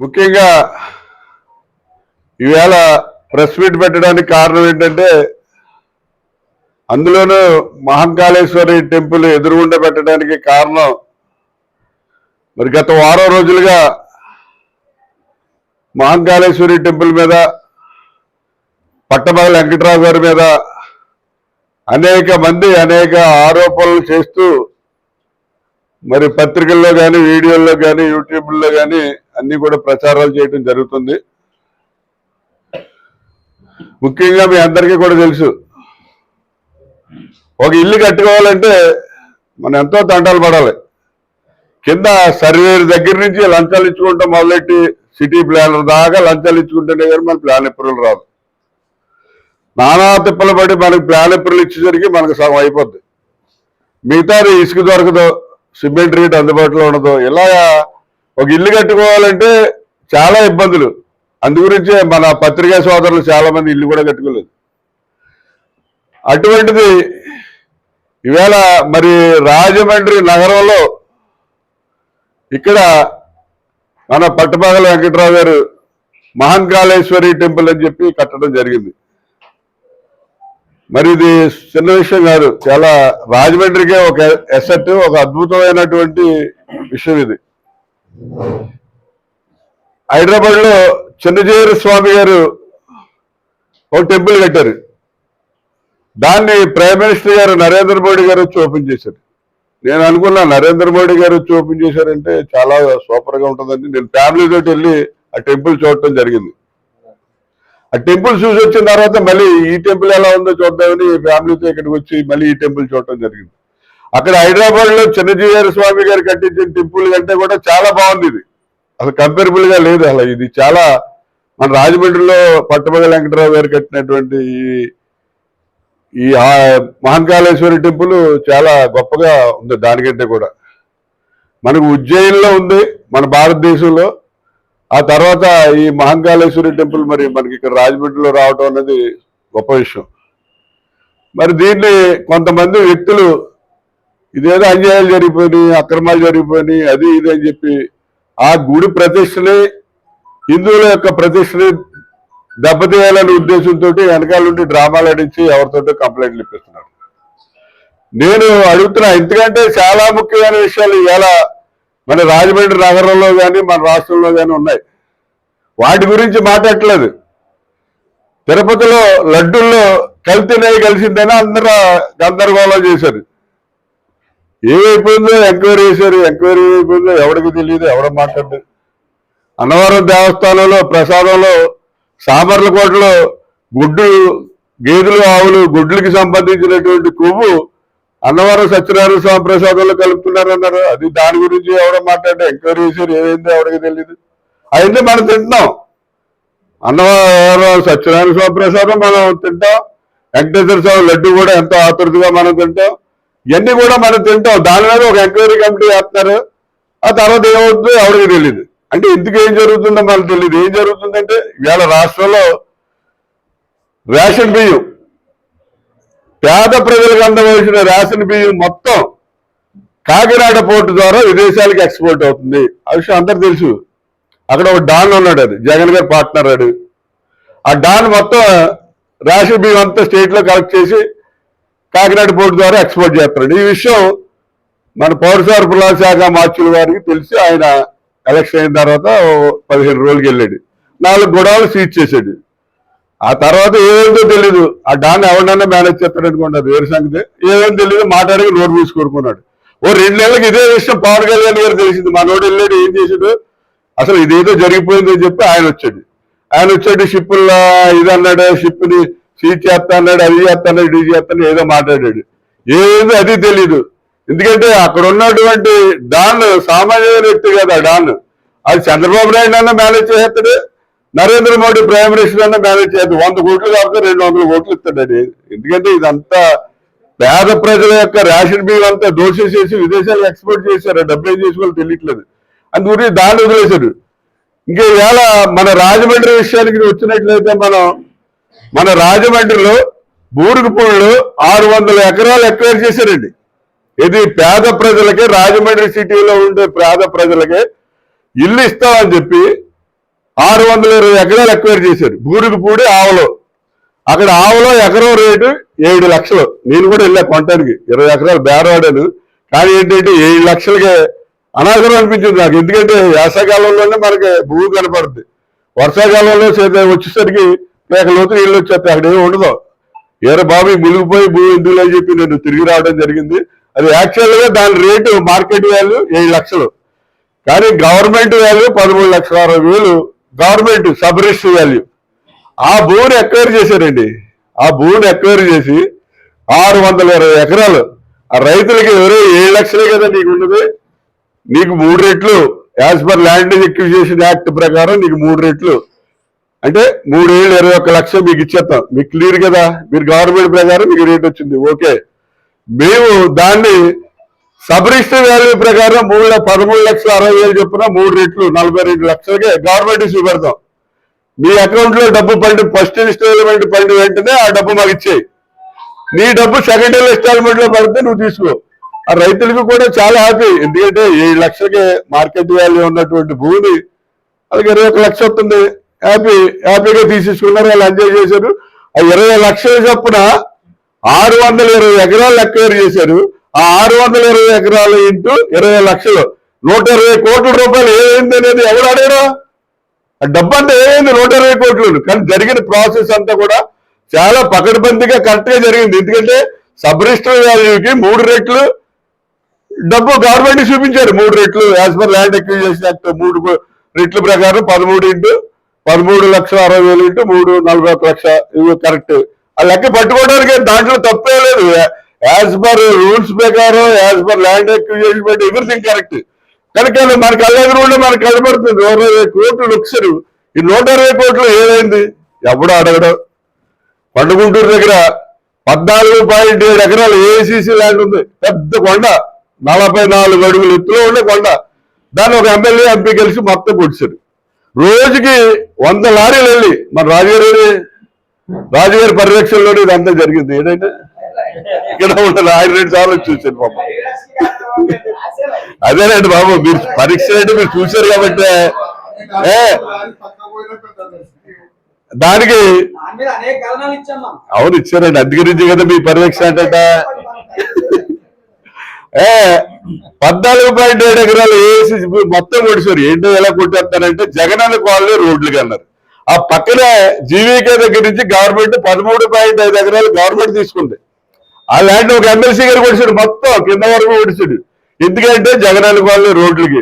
ముఖ్యంగా ఈవేళ press meet పెట్టడానికి కారణం ఏంటంటే అందులోనూ మహంకాళేశ్వరి టెంపుల్ ఎదురుగుండా పెట్టడానికి కారణం మరి గత వారం రోజులుగా మహంకాళేశ్వరి టెంపుల్ మీద పట్టమగల వెంకట్రావు గారి మీద అనేక మంది అనేక ఆరోపణలు చేస్తూ మరి పత్రికల్లో కానీ వీడియోల్లో కానీ యూట్యూబ్లో కానీ అన్ని కూడా ప్రచారాలు చేయడం జరుగుతుంది. ముఖ్యంగా మీ అందరికీ కూడా తెలుసు. ఒక ఇల్లు కట్టుకోవాలంటే మనం ఎంతో తంటాలు పడాలి. కింద సర్వేర్ దగ్గర నుంచి లంచాలు ఇచ్చుకుంటాం మొదలెట్టి సిటీ ప్లానర్ దాకా లంచాలు ఇచ్చుకుంటేనే కానీ మన ప్లాన్ అప్రూవల్ రాదు. నానా తిప్పలు పడి మనకి ప్లాన్ అప్రూవల్ ఇచ్చేసరికి మనకు సగం అయిపోద్ది. మిగతా ఇసుక దొరకదు. సిమెంట్ రేట్ అందుబాటులో ఉండదు. ఇలా ఒక ఇల్లు కట్టుకోవాలంటే చాలా ఇబ్బందులు. అందు గురించే మన పత్రికా సోదరులు చాలా మంది ఇల్లు కూడా కట్టుకోలేదు. అటువంటిది ఈవేళ మరి రాజమండ్రి నగరంలో ఇక్కడ మన పట్టపగల వెంకట్రావు గారు మహంకాళేశ్వరి టెంపుల్ అని చెప్పి కట్టడం జరిగింది. మరి ఇది చిన్న విషయం కాదు. చాలా రాజమండ్రికే ఒక ఎసెట్ ఒక అద్భుతమైనటువంటి విషయం ఇది. హైదరాబాద్లో చిన్నజీవర స్వామి గారు ఒక టెంపుల్ కట్టారు. దాన్ని ప్రైమ్ మినిస్టర్ గారు నరేంద్ర మోడీ గారు వచ్చి ఓపెన్ చేశారు. నేను అనుకున్నా నరేంద్ర మోడీ గారు వచ్చి ఓపెన్ చేశారంటే చాలా సూపర్గా ఉంటుందండి నేను ఫ్యామిలీ తోటి వెళ్ళి ఆ టెంపుల్ చూడటం జరిగింది. ఆ టెంపుల్ చూసి వచ్చిన తర్వాత మళ్ళీ ఈ టెంపుల్ ఎలా ఉందో చూద్దామని ఫ్యామిలీతో ఇక్కడికి వచ్చి మళ్ళీ ఈ టెంపుల్ చూడటం జరిగింది. అక్కడ హైదరాబాద్లో చిన్నజీవారి స్వామి గారు కట్టించిన టెంపుల్ కంటే కూడా చాలా బాగుంది ఇది. అసలు కంపేరబుల్గా లేదు అలా. ఇది చాలా మన రాజమండ్రిలో పట్టమగ వెంకటరావు గారు కట్టినటువంటి ఈ ఈ మహంకాళేశ్వరి టెంపుల్ చాలా గొప్పగా ఉంది దానికంటే కూడా. మనకు ఉజ్జయిన్లో ఉంది మన భారతదేశంలో. ఆ తర్వాత ఈ మహంకాళేశ్వరి టెంపుల్ మరి మనకి ఇక్కడ రాజమండ్రిలో రావటం అనేది గొప్ప విషయం. మరి దీన్ని కొంతమంది వ్యక్తులు ఇదేదో అన్యాయాలు జరిగిపోయినాయి అక్రమాలు జరిగిపోయినాయి అది ఇది అని చెప్పి ఆ గుడి ప్రతిష్టని హిందువుల యొక్క ప్రతిష్టని దెబ్బతీయాలనే ఉద్దేశంతో వెనకాల నుండి డ్రామాలు ఆడించి ఎవరితోటో కంప్లైంట్లు ఇప్పిస్తున్నారు నేను అడుగుతున్నా ఎందుకంటే చాలా ముఖ్యమైన విషయాలు ఇలా మన రాజమండ్రి నగరంలో కానీ మన రాష్ట్రంలో కానీ ఉన్నాయి. వాటి గురించి మాట్లాడట్లేదు. తిరుపతిలో లడ్డూల్లో కల్తీ నెయ్యి కలిసిందని అందరూ గందరగోళం చేశారు. ఏమైపోయిందో ఎంక్వైరీ చేశారు ఎంక్వైరీ అయిపోయిందో ఎవరికి తెలియదు ఎవరు మాట్లాడు అన్నవరం దేవస్థానంలో ప్రసాదంలో సామర్లకోటలో గుడ్డు గేదెలు ఆవులు గుడ్లకి సంబంధించినటువంటి కొవ్వు అన్నవరం సత్యనారాయణ స్వామి ప్రసాదంలో కలుపుతున్నారన్నారు. అది దాని గురించి ఎవరో మాట్లాడే ఎంక్వైరీ చేశారు. ఏమైందో ఎవరికి తెలియదు అయితే మనం తింటున్నాం. అన్నవరం సత్యనారాయణ స్వామి ప్రసాదం మనం తింటాం. వెంకటేశ్వర స్వామి లడ్డు కూడా ఎంతో ఆతృతగా మనం తింటాం. ఇవన్నీ కూడా మనం తింటాం. దాని మీద ఒక ఎంక్వైరీ కమిటీ వేస్తున్నారు. ఆ తర్వాత ఏమవుతుందో ఎవరికి తెలియదు అంటే ఇందుకు ఏం జరుగుతుందో మనకు తెలియదు ఏం జరుగుతుందంటే ఇవాళ రాష్ట్రంలో రేషన్ బియ్యం పేద ప్రజలకు అందవలసిన రేషన్ బియ్యం మొత్తం కాకినాడ పోర్టు ద్వారా విదేశాలకు ఎక్స్పోర్ట్ అవుతుంది. ఆ విషయం అందరు తెలుసు. అక్కడ ఒక డాన్ ఉన్నాడు అది జగన్ గారు పార్ట్నర్ అడు ఆ డాన్ మొత్తం రేషన్ బియ్యం అంతా స్టేట్లో కలెక్ట్ చేసి కాకినాడ పోర్టు ద్వారా ఎక్స్పోర్ట్ చేస్తున్నాడు. ఈ విషయం మన పౌర సరఫరాల శాఖ మార్చుల గారికి తెలిసి ఆయన ఎలక్షన్ అయిన తర్వాత ఓ పదిహేను రోజులకి వెళ్ళాడు. నాలుగు గొడవలు సీజ్ చేశాడు. ఆ తర్వాత ఏదో తెలీదు. ఆ డాన్ ఎవరినైనా మేనేజ్ చేస్తాడు అనుకున్నారు వేరు సంగతి. ఏదో తెలియదు మాట్లాడి నోటు మూసి కోరుకున్నాడు. ఓ రెండు నెలలకు ఇదే విషయం పవన్ కళ్యాణ్ గారు తెలిసింది. మా నోటు వెళ్ళాడు ఏం చేసాడు అసలు ఇదేదో జరిగిపోయిందని చెప్పి ఆయన వచ్చాడు. ఆయన వచ్చాడు షిప్పుల్లో ఇది అన్నాడు షిప్ని సీట్ చేస్తా అన్నాడు అది చేస్తా అన్నాడు ఇది చేస్తాను ఏదో మాట్లాడాడు. ఏదో అది తెలీదు. ఎందుకంటే అక్కడ ఉన్నటువంటి డాన్ సామాన్య వ్యక్తి కదా డాన్. అది చంద్రబాబు నాయుడు అన్న మేనేజ్ చేస్తాడు నరేంద్ర మోడీ ప్రైమ్ మినిస్టర్ అన్న మేనేజ్ చేయదు వంద కోట్లు కాబట్టి రెండు వందల కోట్లు ఇస్తాడని ఎందుకంటే ఇదంతా పేద ప్రజల యొక్క రేషన్ బియ్యం అంతా దోషేసేసి విదేశాలకు ఎక్స్పోర్ట్ చేశారు. డబ్బు ఏం చేసుకోవాలో తెలియట్లేదు. అందుకని దాన్ని వదిలేశారు. ఇంకా ఇవాళ మన రాజమండ్రి విషయానికి వచ్చినట్లయితే మనం మన రాజమండ్రిలో బూరుగుపూడిలో ఆరు వందల ఎకరాలు ఎక్వైర్ చేశారండి. ఇది పేద ప్రజలకే రాజమండ్రి సిటీలో ఉండే పేద ప్రజలకే ఇల్లు ఇస్తామని చెప్పి ఆరు వందల ఇరవై ఎకరాలు ఎక్వైర్ చేశారు. బూరుగు పూడి ఆవలో. అక్కడ ఆవలో ఎకరం రేటు ఏడు లక్షలు. నేను కూడా వెళ్ళా కొనటానికి. ఇరవై ఎకరాలు బేరవాడాను కానీ ఏంటంటే ఏడు లక్షలకే అనాగరం అనిపించింది నాకు. ఎందుకంటే వేసవకాలంలోనే మనకి భూమి కనపడుతుంది వర్షాకాలంలో వచ్చేసరికి లేక లోతు నీళ్ళు వచ్చేస్తాయి. అక్కడ ఏమి ఉండదు. ఏరే బాబు మునిగిపోయి భూమి ఎందుకు అని చెప్పి నేను తిరిగి రావడం జరిగింది. అది యాక్చువల్గా దాని రేటు మార్కెట్ వాల్యూ ఏడు లక్షలు. కానీ గవర్నమెంట్ వాల్యూ పదమూడు లక్షల అరవై వేలు గవర్నమెంట్ సబ్ రిజిస్టర్ వాల్యూ ఆ భూమిని ఎక్వైర్ చేశారండి. ఆ భూమిని ఎక్వైర్ చేసి ఆరు వందల ఇరవై ఎకరాలు ఆ రైతులకి ఎవరో ఏడు లక్షలే కదా నీకు ఉన్నది. నీకు మూడు రెట్లు as per land acquisition act ప్రకారం నీకు మూడు రెట్లు. అంటే మూడు ఏళ్ళు ఇరవై ఒక్క లక్షలు మీకు ఇచ్చేస్తాం. మీకు క్లియర్ కదా? మీరు గవర్నమెంట్ ప్రకారం మీకు రేట్ వచ్చింది. ఓకే. మేము దాన్ని సబ్ రిజిస్టర్ వాల్యూ ప్రకారం మూడు పదమూడు లక్షల అరవై వేలు చొప్పున మూడు రెట్లు నలభై రెండు లక్షలకే గవర్నమెంట్ చూపెడతాం మీ అకౌంట్లో డబ్బు పండి ఫస్ట్ ఇన్స్టాల్మెంట్ పండి వెంటనే ఆ డబ్బు మాకు ఇచ్చేయి. నీ డబ్బు సెకండ్ ఇన్స్టాల్మెంట్లో పడితే నువ్వు తీసుకో. ఆ రైతులకు కూడా చాలా హ్యాపీ ఎందుకంటే ఏడు లక్షలకే మార్కెట్ వాల్యూ ఉన్నటువంటి భూమి అలాగే ఇరవై ఒక లక్ష వస్తుంది. హ్యాపీ హ్యాపీగా తీసేసుకున్నారు వాళ్ళు ఎంజాయ్ చేశారు. ఆ ఇరవై లక్షల చొప్పున ఆరు వందల ఇరవై ఎకరాలు ఎక్వైర్ చేశారు. ఆ ఆరు వందల ఇరవై ఎకరాలు ఇంటూ ఇరవై లక్షలు. నూట ఇరవై కోట్ల రూపాయలు ఏమైంది అనేది ఎవరు అడిగారా ఆ డబ్బు అంతా ఏమైంది నూట ఇరవై కోట్లు? కానీ జరిగిన ప్రాసెస్ అంతా కూడా చాలా పకడ్బందీగా కరెక్ట్గా జరిగింది. ఎందుకంటే సబ్ రిజిస్టర్ వాల్యూకి మూడు రెట్లు డబ్బు గవర్నమెంట్ చూపించారు. మూడు రెట్లు as per land acquisition act మూడు రెట్ల ప్రకారం పదమూడు ఇంటూ పదమూడు లక్షల అరవై వేలు ఇంటూ మూడు నలభై ఒక లక్ష. ఇవి కరెక్ట్. ఆ లెక్క పట్టుకోవడానికి దాంట్లో తప్పే లేదు. యాజ్ పర్ రూల్స్ ప్రకారం యాజ్ పర్ ల్యాండ్ ఎక్విజేషన్ బట్టి ఎవ్రీథింగ్ కరెక్ట్ కనుక మనకి మన కళ్ళ ఎదురు ఉండే మనకు కనబడుతుంది. నూట ఇరవై కోట్లు లక్షలు ఈ నూట ఇరవై కోట్లు ఏదైంది ఎవడో అడగడం. పండుగుంటూరు దగ్గర పద్నాలుగు పాయింట్ ఏడు ఎకరాలు ఏసీసీ ల్యాండ్ ఉంది. పెద్ద కొండ. నలభై నాలుగు అడుగులు ఎత్తులో ఉండే కొండ. దాన్ని ఒక ఎమ్మెల్యే ఎంపీ కలిసి మొత్తం పొడిచారు రోజుకి వంద లారీలు వెళ్ళి. మన రాజుగారి రాజుగారి పరిరక్షణలోనే ఇదంతా జరిగింది. ఏంటంటే ఇక్కడ ఉండాలి ఆయన రెండు సార్లు చూశాను పాప అదేనండి బాబు మీరు పరీక్ష అంటే మీరు చూశారు కాబట్టి ఏ? దానికి అవును ఇచ్చారండి. అందు గురించి కదా మీ పర్యవేక్షణ అంటే ఏ? పద్నాలుగు పాయింట్ ఏడు ఎకరాలు వేసి మొత్తం కొడిసారు ఏంటో ఎలా కొట్టేస్తారంటే జగనన్న కాలనీ రోడ్లు కన్నారు ఆ పక్కన జీవీకే దగ్గర నుంచి గవర్నమెంట్ పదమూడు పాయింట్ ఐదు ఎకరాలు గవర్నమెంట్ తీసుకుంది. ఆ ల్యాండ్ ఒక ఎమ్మెల్సీ గారు కొడిచాడు మొత్తం కింద వరకు కొడిచాడు ఎందుకంటే జగన్ కాలనీ రోడ్లకి.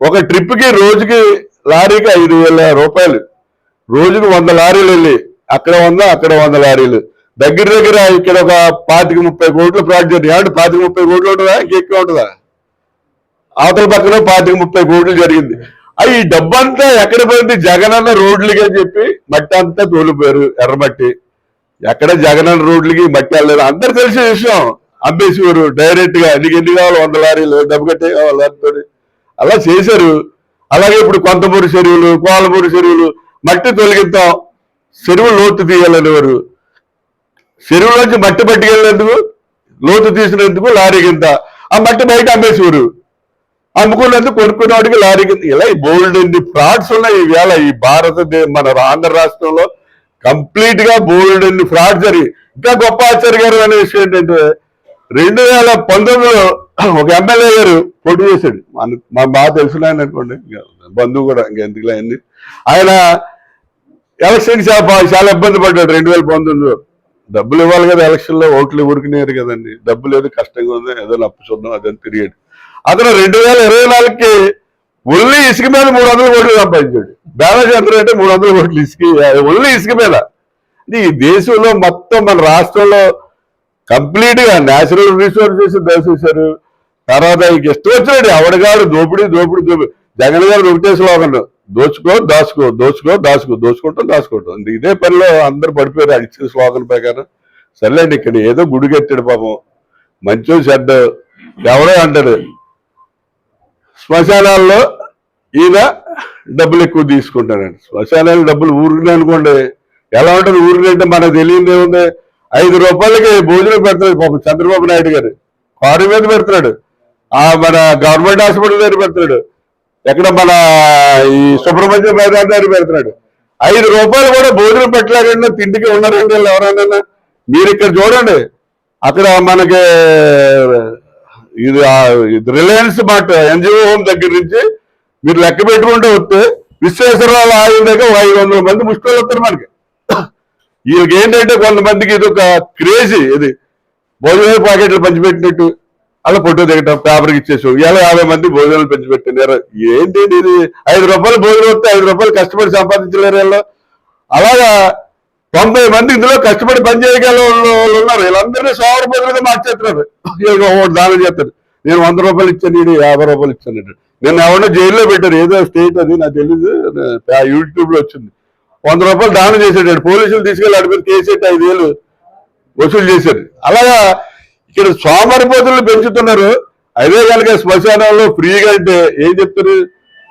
ఒక ట్రిప్కి రోజుకి లారీకి ఐదు వేల రూపాయలు. రోజుకు వంద లారీలు వెళ్ళి అక్కడ వంద అక్కడ వంద లారీలు. దగ్గర దగ్గర ఇక్కడ ఒక పాతిక ముప్పై కోట్లు ప్రాజెక్ట్ ఏమంటే పాతిక ముప్పై కోట్లు ఉంటుందా? ఇంకెక్కువ ఉంటుందా? అవతల పక్కన పాతిక ముప్పై కోట్లు జరిగింది. అవి ఈ డబ్బంతా ఎక్కడ పోయింది? జగనన్న రోడ్లకి అని చెప్పి మట్టి అంతా తోలిపోయారు ఎర్రమట్టి. ఎక్కడ జగనన్న రోడ్లకి మట్టి వెళ్ళలేదు అందరు తెలిసిన విషయం. అంబేసివారు డైరెక్ట్గా నీకు ఎన్ని కావాలి వంద లారీలు డబ్బు కట్టే కావాలి అలా చేశారు. అలాగే ఇప్పుడు కొంతమూరు చెరువులు కోలమూరు చెరువులు మట్టి తొలగిద్దాం. చెరువు లోతు తీయాలనేవారు. చెరువులోంచి మట్టి పట్టుకెళ్ళినందుకు లోతు తీసినందుకు లారీ కింద. ఆ మట్టి బయట అమ్మేసేవారు. అమ్ముకున్నందుకు కొనుక్కున్నవాడికి లారీ కింద. ఇలా ఈ బోల్డ్ ఫ్రాడ్స్ ఉన్నాయి ఈవేళ ఈ భారతదేశం మన ఆంధ్ర రాష్ట్రంలో. కంప్లీట్గా బోల్డ్ ఎన్ని ఫ్రాడ్ జరిగి ఇంకా గొప్ప ఆచార్య గారు అనే విషయం ఏంటంటే రెండు వేల పంతొమ్మిదిలో ఒక ఎమ్మెల్యే గారు పోటీ చేశాడు. మా బాగా తెలిసిన ఆయన అనుకోండి. బంధువు కూడా ఇంకెందుకు అయింది. ఆయన ఎలక్షన్ చాలా చాలా ఇబ్బంది పడ్డాడు రెండు వేల పంతొమ్మిదిలో. డబ్బులు ఇవ్వాలి కదా ఎలక్షన్లో ఓట్లు ఊరికినారు కదండి. డబ్బులు ఏదో కష్టంగా ఉంది ఏదో నప్పు చూద్దాం అదని తిరిగాడు. అతను రెండు వేల ఇరవై నాలుగుకి ఉల్లి ఇసుక మీద మూడు వందల కోట్లు సంపాదించాడు. బ్యాలెన్స్ ఎంత అంటే మూడు వందల కోట్లు ఇసుక ఒళ్ళి ఇసుక మీద. ఇది ఈ దేశంలో మొత్తం మన రాష్ట్రంలో కంప్లీట్గా నేచురల్ రిసోర్సెస్ దోసేశారు తర్వాత ఇంక ఇష్టం వచ్చినాడు ఎవడగాడు దోపిడీ దోపిడీ దోపిడి. జగన్ గారు ఒకటే స్లోగన్ దోచుకో దాచుకో దోచుకో దాచుకో దోచుకోవటం దాచుకోవటం ఇదే పనిలో అందరు పడిపోయారు ఆ ఇచ్చిన స్లోగన్ ప్రకారం. సర్లేండి ఇక్కడ ఏదో గుడి కట్టాడు పాపం. మంచో చెడ్డ ఎవడో అంటాడు శ్మశానాల్లో ఈయన డబ్బులు ఎక్కువ తీసుకుంటానండి శ్మశానాలు డబ్బులు ఊరికి అనుకోండి. ఎలా ఉంటుంది ఊరికి అంటే మనకు తెలియదు ఏముంది? ఐదు రూపాయలకి భోజనం పెడతాడు పాపం చంద్రబాబు నాయుడు గారు. కారు మీద పెడతాడు ఆ మన గవర్నమెంట్ హాస్పిటల్ దగ్గర పెడతాడు ఎక్కడ మన ఈ సుబ్రహ్మణ్య మైదాన్ దగ్గర పెడుతున్నాడు. ఐదు రూపాయలు కూడా భోజనం పెట్టలేకుండా తిండికి ఉన్నారండి వీళ్ళు ఎవరైనా మీరు ఇక్కడ చూడండి. అక్కడ మనకి ఇది ఇది రిలయన్స్ మార్ట్ ఎన్జిఓ హోమ్ దగ్గర నుంచి మీరు లెక్క పెట్టుకుంటే వస్తే విశ్వేశ్వరరావు ఆయన దగ్గర ఐదు వందల మంది ముష్టిలు వస్తారు మనకి. వీళ్ళకి ఏంటంటే కొంతమందికి ఇది ఒక క్రేజీ ఇది. భోజనాలు ప్యాకెట్లు పంచిపెట్టినట్టు అలా ఫోటో దిగటం పేపర్కి ఇచ్చేసాం ఇలా యాభై మంది భోజనాలు పంచిపెట్టినారు. ఏంటి ఇది? ఐదు రూపాయలు భోజనం వస్తే ఐదు రూపాయలు కష్టపడి సంపాదించలేరు వీళ్ళు. అలాగా తొంభై మంది ఇందులో కష్టపడి పనిచేయగల వాళ్ళు ఉన్నారు. వీళ్ళందరినీ సోమర బదులుగా మార్చేస్తున్నారు. వీళ్ళకి ఒకటి దానం చేస్తారు. నేను వంద రూపాయలు ఇచ్చాను ఈడు యాభై రూపాయలు ఇచ్చాను నేను ఎవరినో జైల్లో పెట్టారు. ఏదో స్టేట్ అది నాకు తెలియదు యూట్యూబ్లో వచ్చింది. వంద రూపాయలు దానం చేసేటాడు. పోలీసులు తీసుకెళ్ళి అడిగి కేసు ఐదు వేలు వసూలు చేశారు. అలాగా ఇక్కడ సోమరిపోతులు పెంచుతున్నారు. అదే కనుక శ్మశానంలో ఫ్రీగా అంటే ఏం చెప్తారు?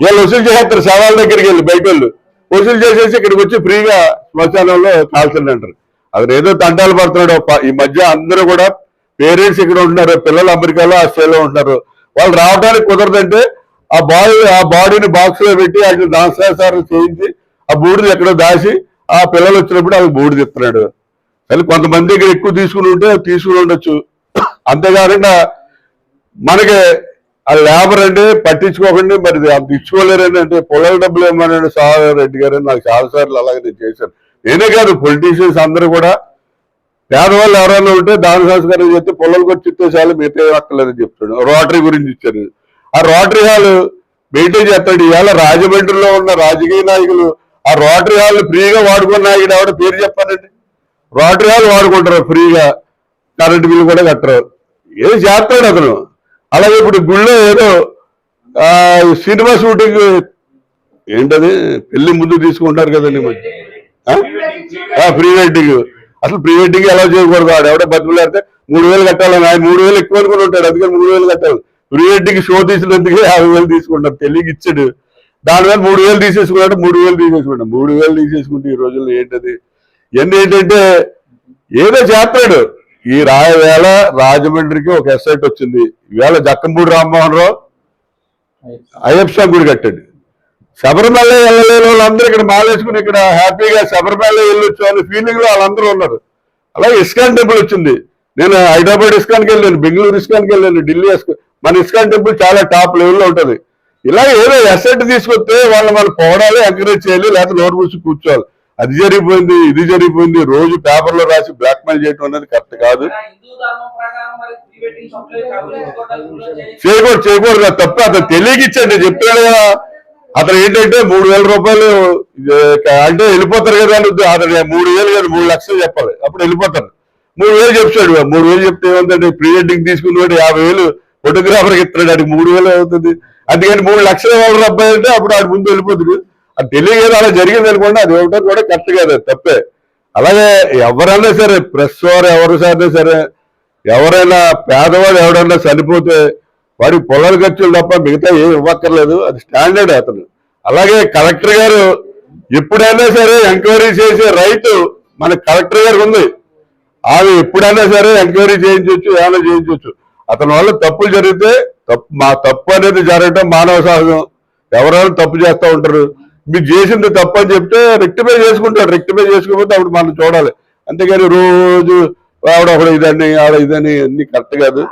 వీళ్ళు వసూలు చేసేస్తారు. శవాల దగ్గరికి వెళ్ళి బయట వాళ్ళు. వసూలు చేసేసి ఇక్కడికి వచ్చి ఫ్రీగా శ్మశానంలో కాల్చండి అంటారు. అతను ఏదో తంటాలు పడుతున్నాడు. ఈ మధ్య అందరూ కూడా పేరెంట్స్ ఇక్కడ ఉంటున్నారు. పిల్లలు అమెరికాలో ఆస్ట్రేలియాలో ఉంటున్నారు. వాళ్ళు రావడానికి కుదరదంటే ఆ బాడీ ఆ బాడీని బాక్స్లో పెట్టి అక్కడ దాసాసారం చేయించి ఆ బూడిది ఎక్కడో దాచి ఆ పిల్లలు వచ్చినప్పుడు వాళ్ళకి బూడిది ఇస్తున్నాడు. కానీ కొంతమంది దగ్గర ఎక్కువ తీసుకుని ఉంటే తీసుకుని ఉండొచ్చు. అంతేకాకుండా మనకి ఆ లేబర్ అంటే పట్టించుకోకండి మరి అంత ఇచ్చుకోలేరని అంటే పొలాల డబ్బులు ఏమన్నాడు సార్ రెడ్డి గారు నాకు చాలా సార్లు అలాగే నేను చేశాను. నేనే కాదు పొలిటీషియన్స్ అందరూ కూడా పేదవాళ్ళు ఎవరైనా ఉంటే దాన సంస్కారం చేస్తే పొలాలకు వచ్చి ఇస్తే చాలు మిగతా ఏం అక్కర్లేదని చెప్తాడు రోటరీ గురించి ఇచ్చారు. ఆ రోటరీ హాల్ మెయింటైన్ చేస్తాడు. ఇవాళ రాజమండ్రిలో ఉన్న రాజకీయ నాయకులు ఆ రోటరీ హాల్ ఫ్రీగా వాడుకున్న నాయకుడు ఎవడ పేరు చెప్పానండి రోటరీ హాల్ వాడుకుంటారు ఫ్రీగా. కరెంటు బిల్లు కూడా కట్టరు. ఏదో చేస్తాడు అతను. అలాగే ఇప్పుడు గుళ్ళో ఏదో ఆ, సినిమా షూటింగ్ ఏంటది? పెళ్ళి ముందు తీసుకుంటారు కదండి ఆ? Pre wedding. అసలు ప్రీ వెడ్డింగ్ ఎలా చేయకూడదు? వాడు బతుకులు బతుకులాడితే మూడు వేలు కట్టాలని ఆయన మూడు వేలు ఎక్కువ అనుకుని ఉంటాడు. అందుకని మూడు వేలు కట్టాలి. ప్రీ షో తీసినందుకే యాభై వేలు తీసుకున్నాం తెలియకి ఇచ్చాడు. దాని మీద మూడు వేలు తీసేసుకున్నాడు మూడు వేలు తీసేసుకున్నాడు. మూడు వేలు తీసేసుకుంటే ఈ రోజుల్లో ఏంటది? ఇవన్నీ ఏంటంటే ఏదో చేస్తాడు. ఈ రాయవేళ రాజమండ్రికి ఒక ఎస్ఐట్ వచ్చింది. ఈవేళ జక్కంపూడి రామ్మోహన్ రావు అయ్యప్ప గుడి కట్టాడు. శబరిమల వెళ్ళలేని వాళ్ళందరూ ఇక్కడ మాలేసుకుని ఇక్కడ హ్యాపీగా శబరిమల వెళ్ళొచ్చు అనే ఫీలింగ్లో వాళ్ళందరూ ఉన్నారు. అలాగే ఇస్కాన్ టెంపుల్ వచ్చింది. నేను హైదరాబాద్ ఇస్కాన్కి వెళ్ళాను బెంగళూరు ఇస్కాన్కి వెళ్ళాను ఢిల్లీ ఇస్కాన్ మన ఇస్కాన్ టెంపుల్ చాలా టాప్ లెవెల్లో ఉంటది. ఇలా ఏదో ఎసెట్ తీసుకొస్తే వాళ్ళు మనం పోవడాలి ఎంకరేజ్ చేయాలి లేకపోతే నోరు మూసి కూర్చోవాలి. అది జరిగిపోయింది ఇది జరిగిపోయింది రోజు పేపర్లో రాసి బ్లాక్ మెయిల్ చేయడం అనేది కరెక్ట్ కాదు. చేయకూడదు చేయకూడదు తప్ప అతను తెలియకిచ్చండి చెప్తాడు కదా. అతను ఏంటంటే మూడు వేల రూపాయలు అంటే వెళ్ళిపోతారు కదా అని అతను మూడు వేలు కదా మూడు లక్షలు చెప్పాలి. అప్పుడు వెళ్ళిపోతారు. మూడు వేలు చెప్తాడు మూడు వేలు చెప్తే ఏముందంటే ప్రీ వెడ్డింగ్ తీసుకున్నవాడు యాభై వేలు ఫోటోగ్రాఫర్కి ఇస్తున్నాడు ఆడికి మూడు వేలు అవుతుంది అందుకని మూడు లక్షలు వాళ్ళ అబ్బాయి అంటే అప్పుడు ఆడి ముందు వెళ్ళిపోతుంది అది తెలియదు అలా జరిగింది అనుకోండి అది ఒకటి కూడా కరెక్ట్ కాదు తప్పే. అలాగే ఎవరైనా సరే ప్రెస్ వారు ఎవరు సరే సరే ఎవరైనా పేదవాడు ఎవడన్నా చనిపోతే వాడికి పొలాల ఖర్చులు తప్ప మిగతా ఏం ఇవ్వక్కర్లేదు అది స్టాండర్డ్ అతను. అలాగే కలెక్టర్ గారు ఎప్పుడైనా సరే ఎంక్వైరీ చేసే రైట్ మన కలెక్టర్ గారికి ఉంది. ఆమె ఎప్పుడైనా సరే ఎంక్వైరీ చేయించవచ్చు ఏమైనా చేయించవచ్చు అతని వల్ల తప్పులు జరిగితే తప్పు మా తప్పు అనేది జరగటం మానవ సహజం. ఎవరైనా తప్పు చేస్తూ ఉంటారు. మీరు చేసింది తప్పు అని చెప్తే రెక్టిఫై చేసుకుంటాడు రెక్టిఫై చేసుకోకపోతే అప్పుడు మనం చూడాలి. అంతేగాని రోజు ఆవిడ ఒకడు ఇదని ఆవిడ ఇదని అన్ని కరెక్ట్ కాదు.